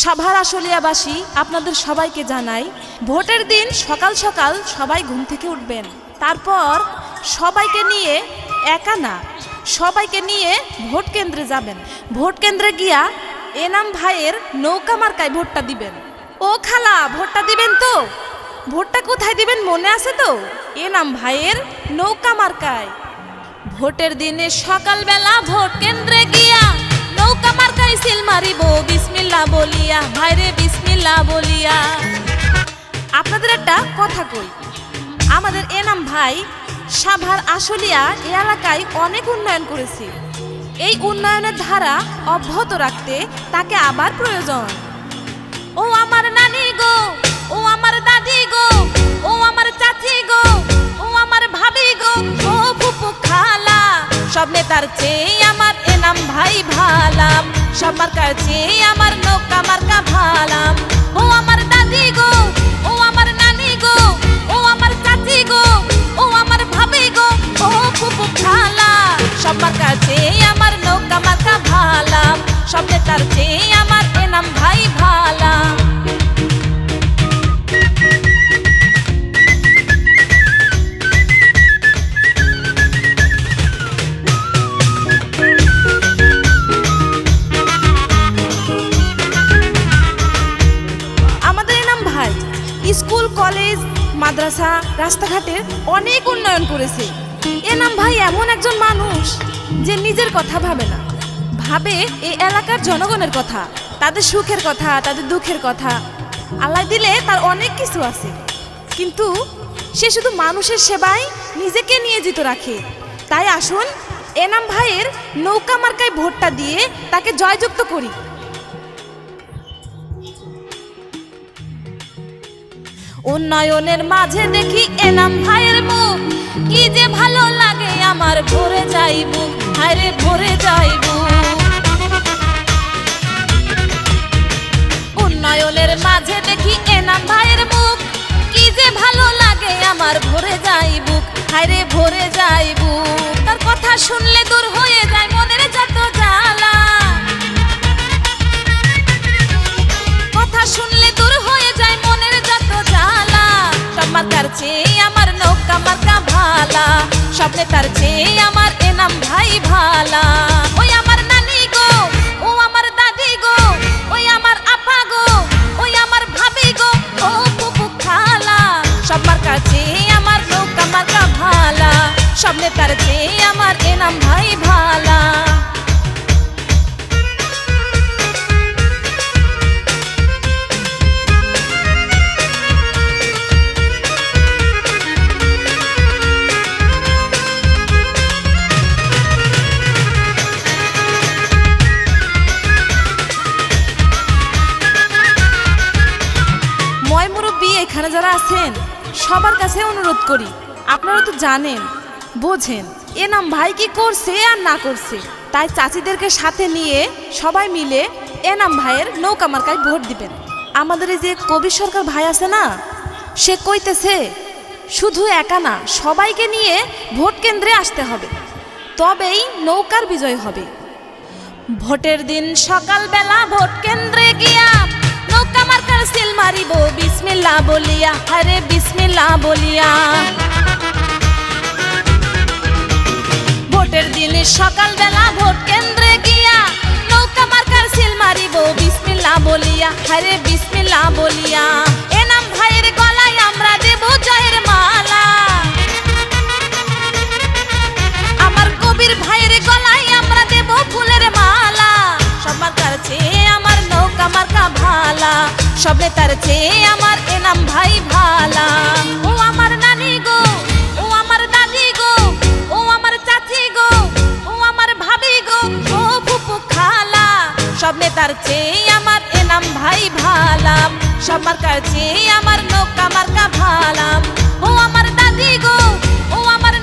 সভার আসলিয়াবাসী আপনাদের সবাইকে জানাই, ভোটের দিন সকাল সকাল সবাই ঘুম থেকে উঠবেন। তারপর সবাইকে নিয়ে একা না, সবাইকে নিয়ে ভোট কেন্দ্রে যাবেন। ভোট কেন্দ্রে গিয়া এনাম ভাইয়ের নৌকা মার্কায় ভোটটা দিবেন। ও খালা, ভোটটা দিবেন তো? ভোটটা কোথায় দিবেন মনে আছে তো? এনাম ভাইয়ের নৌকা মার্কায়। ভোটের দিনে সকালবেলা ভোট কেন্দ্রে গিয়া নৌকা মার্কায় সিল মারিব বিসমিল্লা বলিয়া ভাইরে বিসমিল্লা বলিয়া। আপনাদের একটা কথা কই। আমাদের এনাম ভাই সাভার আশুলিয়া এলাকায় অনেক উন্নয়ন করেছে। এই উন্নয়নের ধারা অব্যাহত রাখতে তাকে আবার প্রয়োজন। ও আমার নানি গো! সব মার্কার চেয়ে আমার নৌকা, মার্কা ভালাম। ও আমার দাদি গো, ও আমার নানি গো, ও আমার চাচি গো। মাদ্রাসা রাস্তাঘাটের অনেক উন্নয়ন করেছে। এনাম ভাই এমন একজন মানুষ যে নিজের কথা ভাবে না। ভাবে এই এলাকার জনগণের কথা, তাদের সুখের কথা, তাদের দুঃখের কথা। আল্লাহ দিলে তার অনেক কিছু আছে। কিন্তু সে শুধু মানুষের সেবায় নিজেকে নিয়োজিত রাখে। তাই আসুন এনাম ভাইয়ের নৌকা মার্কায় ভোটটা দিয়ে তাকে জয়যুক্ত করি। উন্নয়নের মাঝে দেখি এনাম ভাইয়ের মুখ। কি যে ভালো লাগে আমার, ভরে যাইব হায়রে, ভরে যাইব উন্নয়নের মাঝে দেখি এনাম ভাইয়ের মুখ। কি যে ভালো লাগে আমার, ভরে যাইব হায়রে, ভরে যাইব তার কথা শুনলে মার্কার চেয়ে আমার নৌকা মার্কা ভালা। স্বপ্নে তার চেয়ে আমার এনাম ভাই ভালা। ওই আমার নানি গো, ও আমার দাদি গো, ওই আমার আপা গো, ওই আমার ভাবি গো, ও পুপু খালা। সব মার্কার আমার নৌকা মার্কা ভালা। স্বপ্নে তার চেয়ে আমার এনাম এখানে যারা আছেন, সবার কাছে অনুরোধ করি, আপনারা তো জানেন, বোঝেন, এ নাম ভাই কি করছে আর না করছে। তাই চাচিদেরকে সাথে নিয়ে সবাই মিলে এ নাম ভাইয়ের নৌকা মার্কায় ভোট দিবেন। আমাদের এই যে কবি সরকার ভাই আছে না, সে কইতেছে, শুধু একা না, সবাইকে নিয়ে ভোট কেন্দ্রে আসতে হবে। তবেই নৌকার বিজয় হবে। ভোটের দিন সকালবেলা ভোট কেন্দ্রে গিয়া নৌকা মার্কার সিল মারিব। বিসমিল্লা বলিয়া, আরে বিসমিল্লা বলিয়া। ভোটের দিনে সকালবেলা ভোট কেন্দ্রে গিয়া নৌকা মার্কার সিল মারিব। বিসমিল্লা বলিয়া, আরে বিসমিল্লা বলিয়া। নেতার চেয়ে আমার ভাই ভালা। ও আমার নানি গো, ও আমার দাদি গো, ও আমার চাচি গো, ও আমার ভাবি গো, ও ফুপু খালা। সব নেতার চেয়ে আমার এনাম ভাই ভালাম সব মার্কার আমার নৌকা মার্কা ভালাম ও আমার দাদি গো, ও আমার